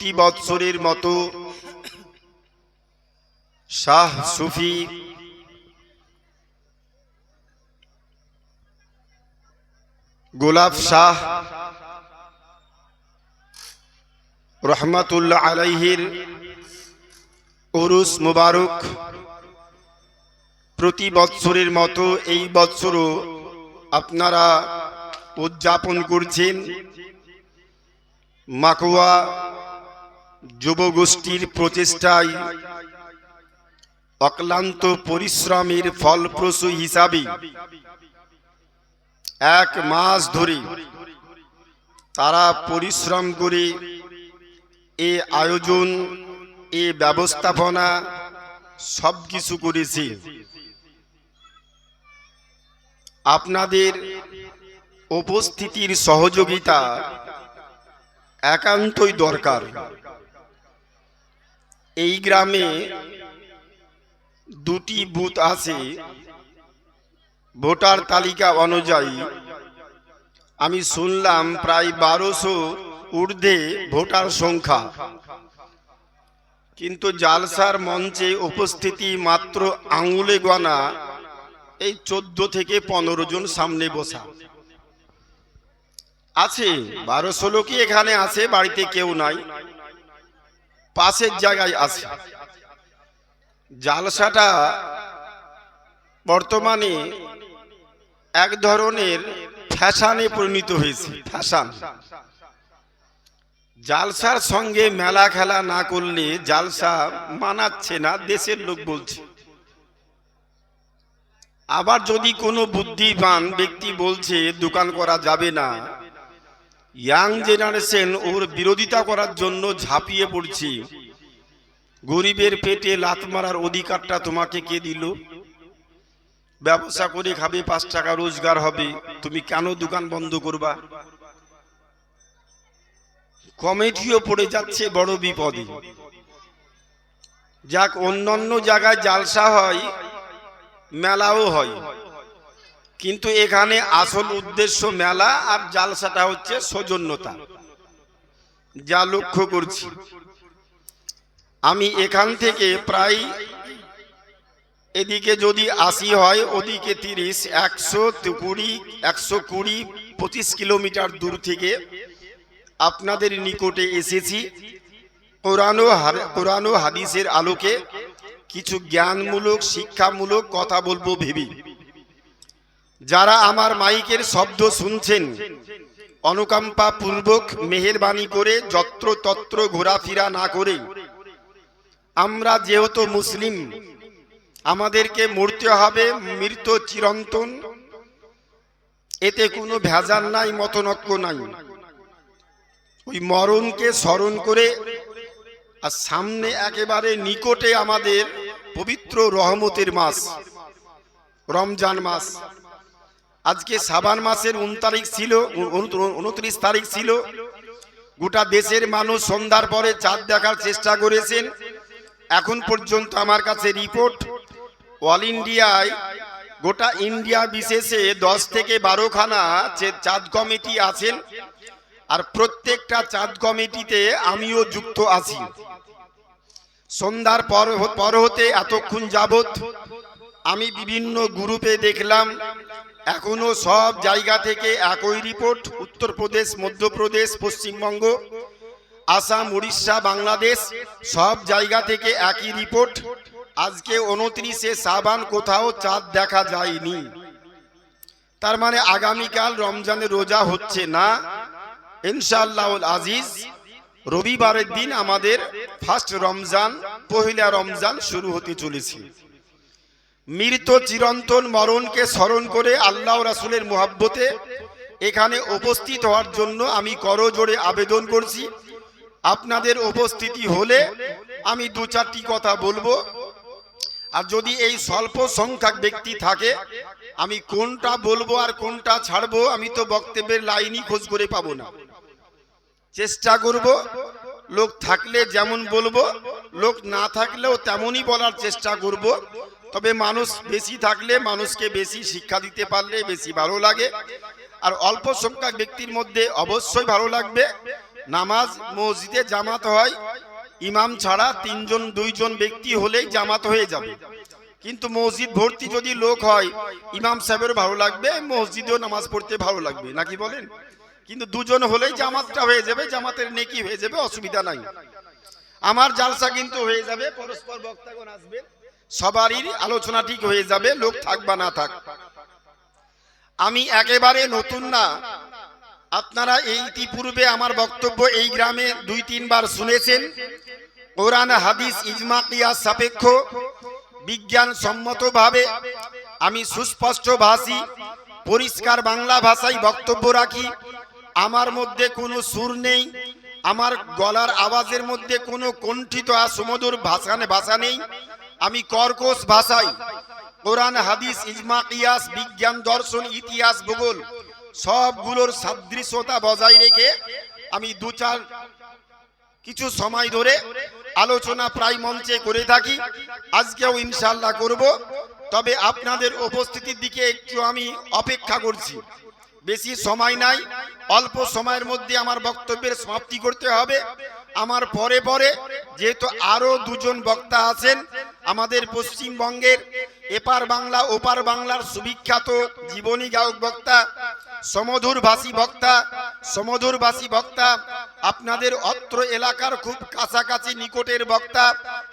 প্রতি বৎসরের মতো শাহ সুফি গোলাপ শাহ রহমাতুল্লাহ আলাইহির ওরুস মুবারক প্রতি বৎসরের মতো এই বৎসরও আপনারা উদযাপন করছেন মাকুয়া যুবগোষ্ঠীর প্রচেষ্টায় অক্লান্ত পরিশ্রমের ফলপ্রসূ হিসাবে এক মাস ধরে তারা পরিশ্রম করে এ আয়োজন, এ ব্যবস্থাপনা সব কিছু করেছে। আপনাদের উপস্থিতির সহযোগিতা একান্তই দরকার। এই গ্রামে দুটি বুথ আছে। ভোটার তালিকা অনুযায়ী, আমি শুনলাম প্রায় বারোশো ঊর্ধ্বে ভোটার সংখ্যা। কিন্তু জালসার মঞ্চে উপস্থিতি মাত্র আঙুলে গনা এই চোদ্দ থেকে পনেরো জন সামনে বসা। আছে, বারোশো লোকই এখানে আছে, বাড়িতে কেউ নাই। পাশের জায়গায় আছে। জালসাটা বর্তমানে এক ধরনের ফ্যাশনে পরিণত হয়েছে, ফ্যাশন। জালসার সঙ্গে মেলা খেলা না করলে জালসা মানাচ্ছে না, দেশের লোক বলছে। আবার যদি কোনো বুদ্ধিমান ব্যক্তি বলছে, দোকান করা যাবে না। ইয়াং জেনারেশন ওর বিরোধিতা করার জন্য ঝাঁপিয়ে পড়ছে। গরিবের পেটে লাত মারার অধিকারটা তোমাকে কে দিল? ব্যবসা করে খাবে, পাঁচ টাকা রোজগার হবে, তুমি কেন দোকান বন্ধ করবা? কমিটিও পড়ে যাচ্ছে বড় বিপদে। যাক, অন্যান্য জায়গায় জালসা হয়, মেলাও হয়। কিন্তু এখানে আসল উদ্দেশ্য মেলা আর জালসাটা হচ্ছে সৌজন্যতা। যা লক্ষ্য করছি। আমি এখান থেকে প্রায় এদিকে যদি আশি হয়, ওদিকে তিরিশ, একশো কুড়ি একশো কুড়ি, পঁচিশ কিলোমিটার দূর থেকে আপনাদের নিকটে এসেছি। কোরআন কোরআন হাদিসের আলোকে কিছু জ্ঞানমূলক, শিক্ষামূলক কথা বলব ভেবি। যারা আমার মাইকের শব্দ শুনছেন, অনুকম্পা পূর্বক মেহেরবানি করে যত্র তত্র ঘোরাফেরা না করে, আমরা যেহেতু মুসলিম, আমাদেরকে মরতে হবে মৃত চিরন্তন, এতে কোনো ভেজাল নাই মতনক্য নাই। ওই মরণকে স্মরণ করে, আর সামনে একেবারে নিকটে আমাদের পবিত্র রহমতের মাস, রমজান মাস। আজকে সাবান মাসের উন তারিখ ছিল উনত্রিশ তারিখ ছিল। গোটা দেশের মানুষ সন্ধ্যার পরে চাঁদ দেখার চেষ্টা করেছেন। এখন পর্যন্ত আমার কাছে রিপোর্ট, অল ইন্ডিয়ায়, গোটা ইন্ডিয়া বিশেষে দশ থেকে বারোখানা চাঁদ কমিটি আছেন। আর প্রত্যেকটা চাঁদ কমিটিতে আমিও যুক্ত আছি। সন্ধ্যার পর পর হতে এতক্ষণ যাবত আমি বিভিন্ন গ্রুপে দেখলাম এখনও সব জায়গা থেকে একই রিপোর্ট, উত্তরপ্রদেশ, মধ্যপ্রদেশ, পশ্চিমবঙ্গ, আসাম, উড়িষ্যা, বাংলাদেশ, সব জায়গা থেকে একই রিপোর্ট। আজকে উনত্রিশে সাবান কোথাও চাঁদ দেখা যায়নি। তার মানে আগামীকাল রমজানের রোজা হচ্ছে না। ইনশাআল্লাহ আজিজ, রবিবারের দিন আমাদের ফার্স্ট রমজান, পহিলা রমজান শুরু হতে চলেছে। মৃত চিরন্তন মরণকে স্মরণ করে আল্লাহ রাসুলের মোহাব্বতে এখানে উপস্থিত হওয়ার জন্য আমি করজোড়ে আবেদন করছি। আপনাদের উপস্থিতি হলে আমি দু চারটি কথা বলব। আর যদি এই স্বল্প সংখ্যক ব্যক্তি থাকে, আমি কোনটা বলব আর কোনটা ছাড়বো আমি তো বক্তব্যের লাইনই খোঁজ করে পাবো না। চেষ্টা করব, লোক থাকলে যেমন বলব, লোক না থাকলেও তেমনই বলার চেষ্টা করব। তবে মানুষ বেশি থাকলে মানুষকে বেশি শিক্ষা দিতে পারলে বেশি ভালো লাগে। আর অল্প সংখ্যক ব্যক্তির মধ্যে অবশ্যই ভালো লাগবে। নামাজ, মসজিদে জামাত হয়। ইমাম ছাড়া তিনজন, দুইজন ব্যক্তি হলেই জামাত হয়ে যাবে। কিন্তু মসজিদ ভর্তি যদি লোক হয়, ইমাম সাহেবের ভালো লাগবে, মসজিদেও নামাজ পড়তে ভালো লাগবে নাকি বলেন? কিন্তু দুজন হলেই জামাতটা হয়ে যাবে, জামাতের নেকি হয়ে যাবে, অসুবিধা নাই। আমার জালসা কিন্তু হয়ে যাবে, পরস্পর বক্তাগণ আসবেন। সবারই আলোচনা ঠিক হয়ে যাবে, লোক থাক বা না থাক। আমি একেবারে নতুন না। আপনারা এই ইতিপূর্বে আমার বক্তব্য এই গ্রামে দুই, তিনবার শুনেছেন। কোরআন, হাদিস, ইজমা, কিয়াস, সাপেক্ষ বিজ্ঞান সম্মতভাবে আমি সুস্পষ্ট ভাষী পরিষ্কার বাংলা ভাষায় বক্তব্য রাখি। আমার মধ্যে কোনো সুর নেই। আমার গলার আওয়াজের মধ্যে কোনো কণ্ঠিত আর সুমধুর ভাষা ভাষা নেই। আমি কর্কশ ভাষায়, কোরআন, হাদিস, ইজমা, কিয়াস, বিজ্ঞান, দর্শন, ইতিহাস, ভূগোল, সবগুলোর সাদৃশ্যতা বজায় রেখে আমি দু চার কিছু সময় ধরে আলোচনা প্রায় মঞ্চে করে থাকি। আজকেও ইনশাল্লাহ করব। তবে আপনাদের উপস্থিতির দিকে একটু আমি অপেক্ষা করছি। বেশি সময় নাই, অল্প সময়ের মধ্যে আমার বক্তব্যের সমাপ্তি করতে হবে। আমার পরে পরে যেহেতু আরও দুজন বক্তা আছেন, আমাদের পশ্চিমবঙ্গের এপার বাংলা, ওপার বাংলার সুবিখ্যাত জীবনী গায়ক বক্তা সমধুর ভাষী বক্তা সমধুর ভাষী বক্তা, আপনাদের অত্র এলাকার খুব কাছাকাছি নিকটের বক্তা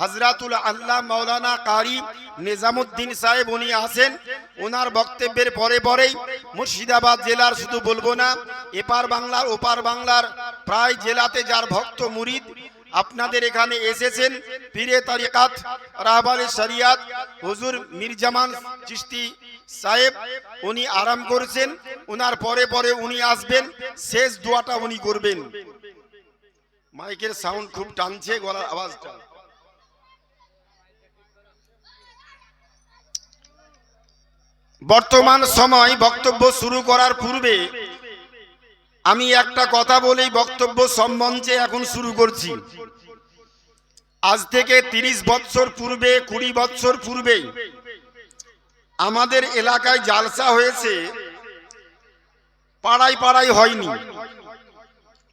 হজরাতুল আল্লাহ মাওলানা কারি নিজামুদ্দিন সাহেব উনি আছেন। ওনার বক্তব্যের পরে পরেই মুর্শিদাবাদ জেলার, শুধু বলব না, এপার বাংলার, ওপার বাংলার প্রায় জেলাতে যার ভক্ত মুরিদ আপনাদের এখানে এসেছেন, পীরে তারিকাত রাহবারে শরিয়াত, হুজুর মির্জামান চিস্তি সাহেব, উনি আরাম করেছেন ওনার পরে পরে উনি আসবেন, শেষ দোয়াটা উনি করবেন। মাইকের সাউন্ড খুব টানছে গলার আওয়াজটা। বর্তমান সময় বক্তব্য শুরু করার পূর্বে আমি একটা কথা বলেই বক্তব্য সম্বন্ধে এখন শুরু করছি। আজ থেকে তিরিশ বৎসর পূর্বে, কুড়ি বৎসর পূর্বে আমাদের এলাকায় জালসা হয়েছে। পাড়ায় পাড়ায় হয়নি।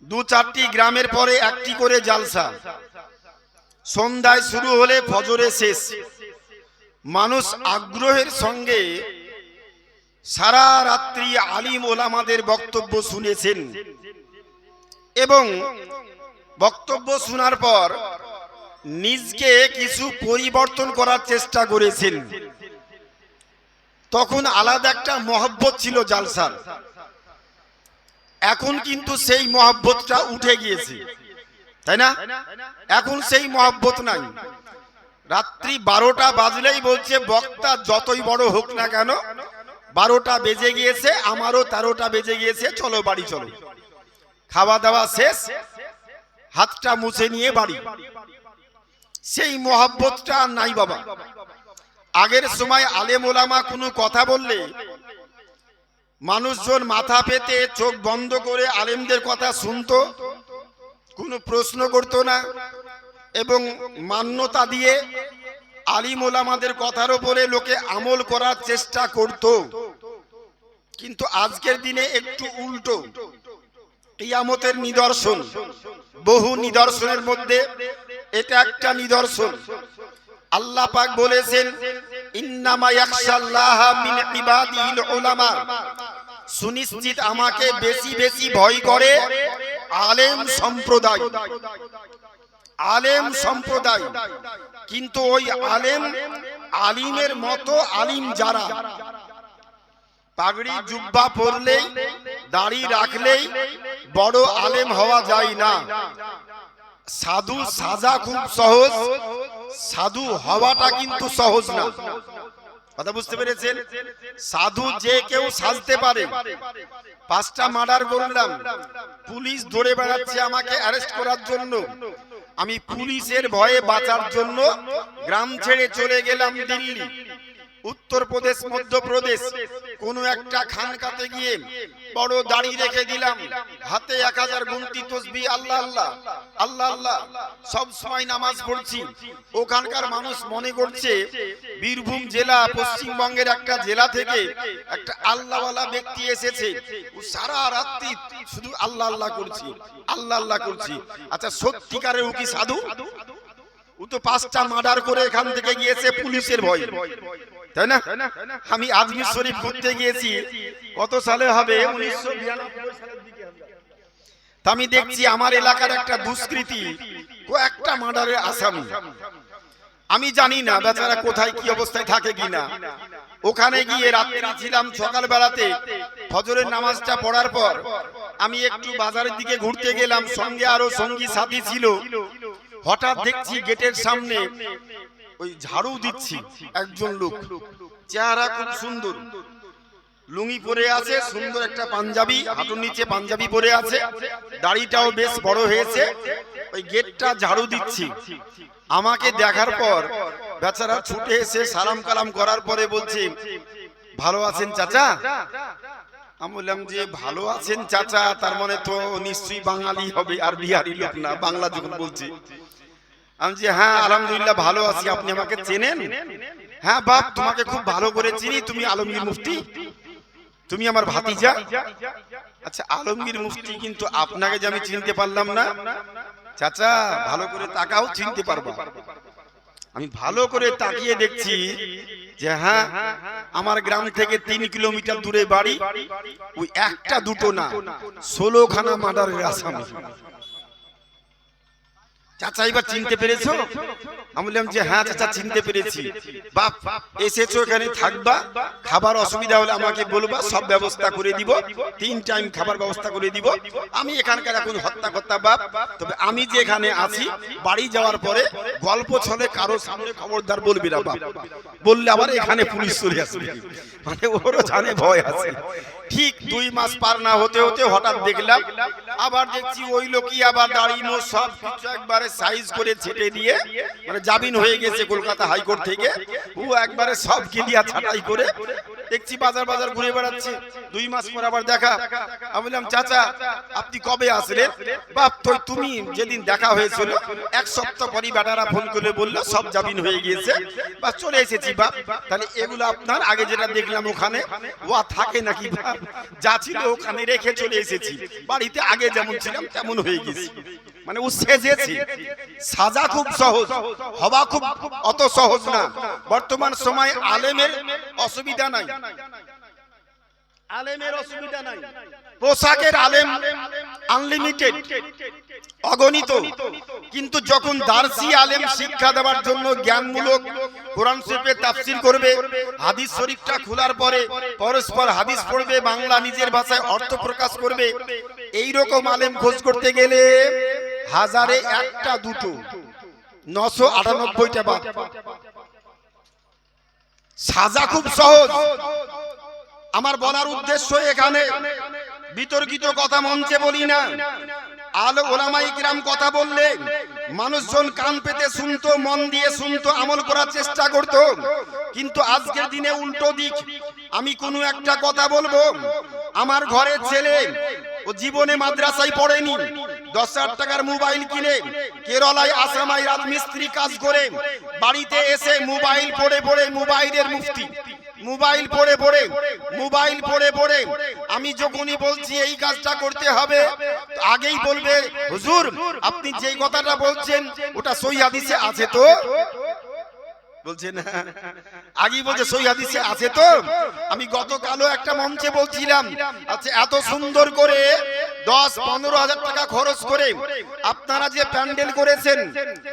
দু চারটি গ্রামের পরে একটি করে জালসা। সন্ধ্যায় শুরু হলে ফজরে শেষ। মানুষ আগ্রহের সঙ্গে সারা রাত্রি আলিম ওলামাদের বক্তব্য শুনেছেন। এবং বক্তব্য শোনার পর নিজকে কিছু পরিবর্তন করার চেষ্টা করেছেন। তখন আলাদা একটা মহব্বত ছিল জালসার। এখন কিন্তু সেই মহব্বতটা উঠে গিয়েছে। তাই না? এখন সেই মহব্বত নাই। রাত্রি বারোটা বাজলেই বলছে, বক্তা যতই বড় হোক না কেন বারোটা বেজে গিয়েছে, আমারও তেরোটা বেজে গিয়েছে, চলো বাড়ি, চলো। খাওয়া দাওয়া শেষ, হাতটা মুছে নিয়ে বাড়ি। সেই মহাব্বতটা নাই বাবা। আগের সময় আলেম ওলামা কোনো কথা বললে, মানুষজন মাথা পেতে চোখ বন্ধ করে আলেমদের কথা শুনতো, কোনো প্রশ্ন করতো না, এবং মান্যতা দিয়ে আলিম ওলামাদের কথার উপরে লোকে আমল করার চেষ্টা করত। কিন্তু আজকের দিনে একটু উল্টো। কিয়ামতের নিদর্শন। বহু নিদর্শনের মধ্যে এটা একটা নিদর্শন। আল্লাহ পাক বলেছেন, ইন্নামা ইয়াখশাল্লাহ মিন ইবাদিল উলামা। সুনিশ্চিত আমাকে বেশি বেশি ভয় করে আলেম সম্প্রদায়। আলেম সম্প্রদায়। কিন্তু ওই আলেম আলিমের মতো আলিম যারা পাগড়ি জুব্বা পরলেই দাড়ি রাখলেই বড় আলেম হওয়া যায় না। সাধু সাজা খুব সহজ। সাধু হওয়াটা কিন্তু সহজ না। কথা বুঝতে পেরেছেন? সাধু যে কেউ সাজতে পারে। পাঁচটা মার্ডার করলাম। পুলিশ ধরে বেড়াচ্ছে আমাকে অ্যারেস্ট করার জন্য। আমি পুলিশের ভয়ে বাঁচার জন্য গ্রাম ছেড়ে চলে গেলাম দিল্লি। উত্তরপ্রদেশ মধ্যপ্রদেশ। কোনো একটা খানকাতে গিয়ে বড় দাড়ি রেখে দিলাম। হাতে এক হাজার গুনতি তসবি, আল্লাহ আল্লাহ আল্লাহ আল্লাহ, সব সময় নামাজ পড়ছি। ওখানকার মানুষ মনে করছে বীরভূম জেলা, পশ্চিমবঙ্গের একটা জেলা থেকে একটা আল্লাহওয়ালা ব্যক্তি এসেছে। ও সারা রাত্রি শুধু আল্লাহ আল্লাহ করছি, আল্লাহ আল্লাহ করছি। আচ্ছা সত্যিকারের ও কি সাধু? ও তো পাঁচটা মার্ডার করে এখান থেকে গিয়েছে পুলিশের ভয়। তাই না? আমি আজমির শরীফ ঘুরতে গিয়েছি। কত সালে হবে? উনিশশো আমি দেখছি আমার এলাকার একটা দুষ্কৃতি কয়েকটা মার্ডারের আসামি। আমি জানি না বেচারা কোথায়, কি অবস্থায় থাকে কিনা। ওখানে গিয়ে রাত্রি ছিলাম সকাল বেলাতে ফজরের নামাজটা পড়ার পর আমি একটু বাজারের দিকে ঘুরতে গেলাম। সঙ্গে আরও সঙ্গী সাথী ছিল। হঠাৎ দেখছি গেটের সামনে ওই ঝাড়ু দিচ্ছি একজন লোক। চেহারা খুব সুন্দর। লুঙ্গি পরে আছে সুন্দর একটা পাঞ্জাবি। হাঁটুর নিচে পাঞ্জাবি পরে আছে। দাড়িটাও বেশ বড় হয়েছে। ওই গেটটা ঝাড়ু দিচ্ছি। আমাকে দেখার পর বেচারা ছুটে এসে সালাম কালাম করার পরে বলছে ভালো আছেন চাচা? আমি বললাম যে ভালো আছেন চাচা তার মানে তো নিশ্চয়ই বাঙালি হবে আর বিহারি লোক না বাংলা যখন বলছি। আমি যে হ্যাঁ আলহামদুলিল্লাহ ভালো আছি আপনি আমাকে চেনেন? হ্যাঁ বাপ তোমাকে খুব ভালো করে চিনি তুমি আলমগীর মুফতি? তুমি আমার ভাতিজা? আচ্ছা আলমগীর মুফতি কিন্তু আপনাকে যে আমি চিনতে পারলাম না? চাচা ভালো করে তাকাও চিনতে পারব। আমি ভালো করে তাকিয়ে দেখছি যে হ্যাঁ আমার গ্রাম থেকে তিন কিলোমিটার দূরে বাড়ি, ওই একটা দুটো না ষোলো খানা মার্ডারের আসামি। চাচা এবার চিনতে পেরেছ? আমি বললাম যে হ্যাঁ চাচা, চিনতে পেরেছি। বাপ, এসেছ এখানে, থাকবা। খাবার অসুবিধা হলে আমাকে বলবা, সব ব্যবস্থা করে দিব। তিন টাইম খাবার ব্যবস্থা করে দিব। আমি এখানকার এখন হত্যা কর্তা বাপ। তবে আমি যে এখানে আছি, বাড়ি যাওয়ার পরে গল্প ছলে কারও সামনে খবরদার বলবি না, বাপ। বললে আবার এখানে পুলিশ চলে আসবে। মানে ওরও জানে ভয় আছে। ঠিক দুই মাস পার না হতে হতে হঠাৎ দেখলাম, আবার দেখছি ওই লোকই আবার দাঁড়িয়ে সব কিছু একবারে সাইজ করে ছেটে দিয়ে মানে জামিন হয়ে গেছে কলকাতা হাইকোর্ট থেকে, ও একবারে সব গিলিয়া ছাটাই করে, দেখছি বাজার বাজার ঘুরে বেড়াচ্ছে। দুই মাস পর আবার দেখা। আমি বললাম, চাচা, আপনি কবে আসলেন? বাপ, তো তুমি যেদিন দেখা হয়েছিল, এক সপ্তাহ পরই বেটারা ফোন করে বলল, সব জামিন হয়ে গিয়েছে। বা চলে এসেছি, বাপ। তাহলে এগুলো আপনার, আগে যেটা দেখলাম ওখানে, ওয়া, থাকে নাকি, বাপ? যা ছিল ওখানে রেখে চলে এসেছি। বাড়িতে আগে যেমন ছিলাম, তেমন হয়ে গেছি। মানে সেজেছে। সাজা খুব সহজ হওয়া খুব অত সহজ না। বর্তমান সময় আলেমের অসুবিধা নাই। আলেমের অসুবিধা নাই। পোশাকের আলেম আনলিমিটেড অগণিত। কিন্তু যখন দার্সি আলেম শিক্ষা দেওয়ার জন্য জ্ঞানমূলক কোরআন শরীফে তাফসীর করবে হাদিস শরীফটা খোলার পরে পরস্পর হাদিস পড়বে বাংলা নিজের ভাষায় অর্থ প্রকাশ করবে এই রকম আলেম খোঁজ করতে গেলে হাজারে একটা দুটো। নশো আটানব্বইটা বাদ। সাজা খুব সহজ। আমার বলার উদ্দেশ্য এখানে। বিতর্কিত কথা মঞ্চে বলি না। আলো ওলামাই গ্রাম কথা বললে মানুষজন কান পেতে শুনতো, মন দিয়ে শুনতো, আমল করার চেষ্টা করত। কিন্তু আজকের দিনে উল্টো দিক। আমি কোনো একটা কথা বলব। আমার ঘরের ছেলে ও জীবনে মাদ্রাসায় পড়েনি। দশ হাজার টাকার মোবাইল কিনে কেরলায় আসামাই রাত মিস্ত্রি কাজ করে বাড়িতে এসে মোবাইল পড়ে পড়ে মোবাইলের মুফতি মোবাইল পড়ে পড়ে, মোবাইল পড়ে পড়ে। আমি যখনই বলছি এই কাজটা করতে হবে আগেই বলবে, হুজুর, আপনি যেই কথাটা বলছেন, ওটা সই হাদিসে আছে তো? বলছে, না। আগেই বলছে, সই হাদিসে আছে তো? আমি গতকালও একটা মঞ্চে বলছিলাম আচ্ছা এত সুন্দর করে দশ পনেরো হাজার টাকা খরচ করে আপনারা যে প্যান্ডেল করেছেন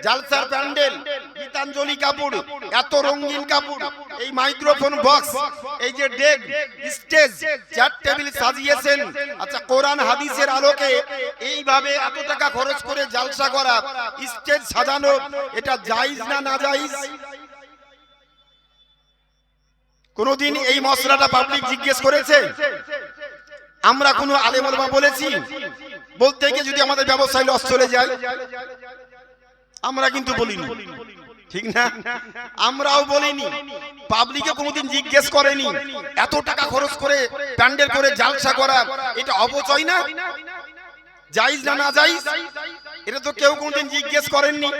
জালসার প্যান্ডেল গীতাঞ্জলি কাপড় এত রঙিন কাপড় এই মাইক্রোফোন বক্স এই যে ডেক স্টেজ চেয়ার টেবিল সাজিয়েছেন। আচ্ছা কোরআন হাদিসের আলোকে এইভাবে এত টাকা খরচ করে জালসা করা স্টেজ সাজানো এটা জায়েজ না না জায়েজ? কোনদিন এই মশলাটা পাবলিক জিজ্ঞেস করেছে? আমরা কোনো আলেম বলেছি। বলতে গিয়ে যদি আমাদের ব্যবসায় লস চলে যায়, আমরা কিন্তু বলিনি। ঠিক না? আমরাও বলিনি। পাবলিকে কোনোদিন জিজ্ঞেস করেনি। এত টাকা খরচ করে, প্যান্ডেল করে জালসা করা, এটা অপচয় না? জাইজ না না জাইজ এটা তো কেউ কোনোদিন জিজ্ঞেস করেননি।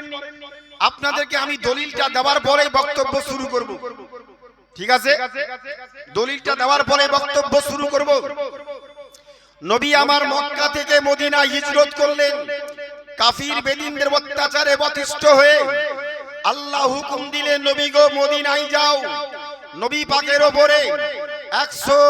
আপনাদেরকে আমি দলিলটা দেওয়ার পরে বক্তব্য শুরু করব। ঠিক আছে? দলিলটা দেওয়ার পরে বক্তব্য শুরু করব। নবী আমার মক্কা থেকে মদিনা হিজরত করলেন। কাফির বেদিনদের অত্যাচারে বতিষ্ঠ হয়ে আল্লাহ হুকুম দিলেন, নবী গো, মদিনায় যাও। নবী পাকের ওপরে একশো